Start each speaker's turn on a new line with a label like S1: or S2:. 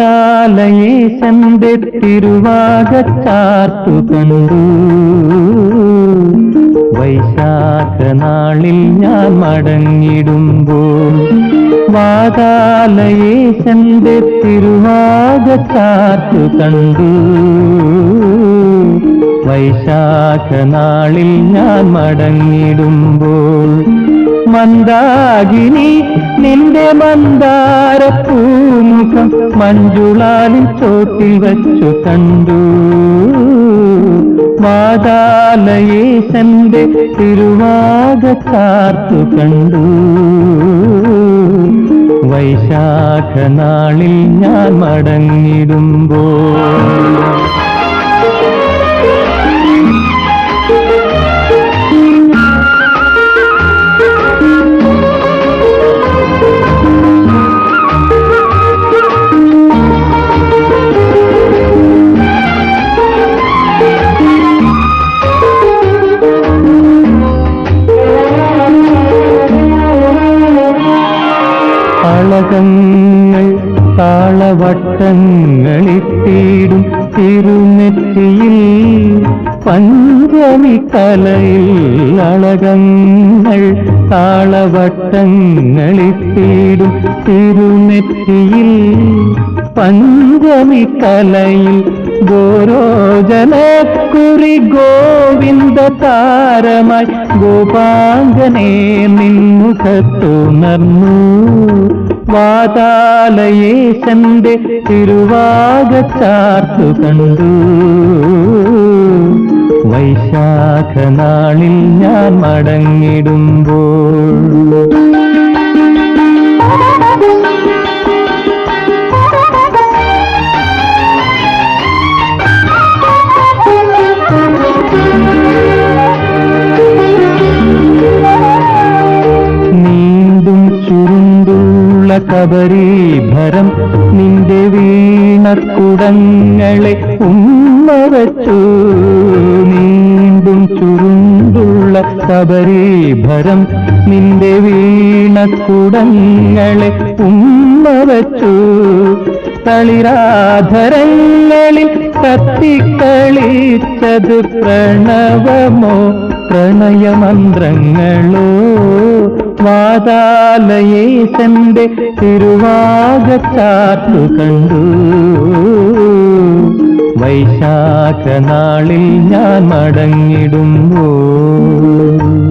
S1: വാതാലയേശന്റെ തിരുവാകച്ചാർത്തു കണ്ടു വൈശാഖ നാളിൽ ഞാൻ മടങ്ങിടുമ്പോൾ വാതാലയേശന്റെ തിരുവാകച്ചാർത്തു കണ്ടു വൈശാഖ നാളിൽ ഞാൻ മടങ്ങിടുമ്പോൾ മന്ദാകിനി നിന്റെ മന്ദാര പൂമുഖം മഞ്ജുളാലിൽ ചോട്ടിൽ വച്ചു കണ്ടു. മാതാലയേശന്റെ തിരുവാകച്ചാർത്തു കണ്ടു. വൈശാഖ നാളിൽ ഞാൻ മടങ്ങിടുമ്പോൾ അളകങ്ങൾ താളവട്ടങ്ങളിട്ടീടും തിരുനെറ്റിയിൽ പഞ്ചമി കലയിൽ അളകങ്ങൾ താളവട്ടങ്ങളിട്ടീടും തിരുനെറ്റിയിൽ പഞ്ചമി കലയിൽ ഗോരോജനക്കുറി ഗോവിന്ദ താരമായി ഗോപാംഗനെ നിന്നുഖത്തുണർന്നു വാതാലയേശന്റെ തിരുവാകച്ചാർത്തു കണ്ടു വൈശാഖ നാളിൽ ഞാൻ മടങ്ങിടുമ്പോൾ കബരീഭരം നിന്റെ വീണക്കുടങ്ങളെ ഉമ്മ വച്ചു നീണ്ടും ചുരുണ്ടുള്ള ശബരീഭരം നിന്റെ വീണക്കുടങ്ങളെ ഉമ്മ വച്ചു തളിരാധരങ്ങളിൽ കത്തിക്കളിച്ചത് പ്രണവമോ? പ്രണയമന്ത്രങ്ങളോ? വാതാലയേശന്റെ തിരുവാകച്ചാർത്തു കണ്ടു. വൈശാഖ നാളിൽ ഞാൻ മടങ്ങിടുമ്പോൾ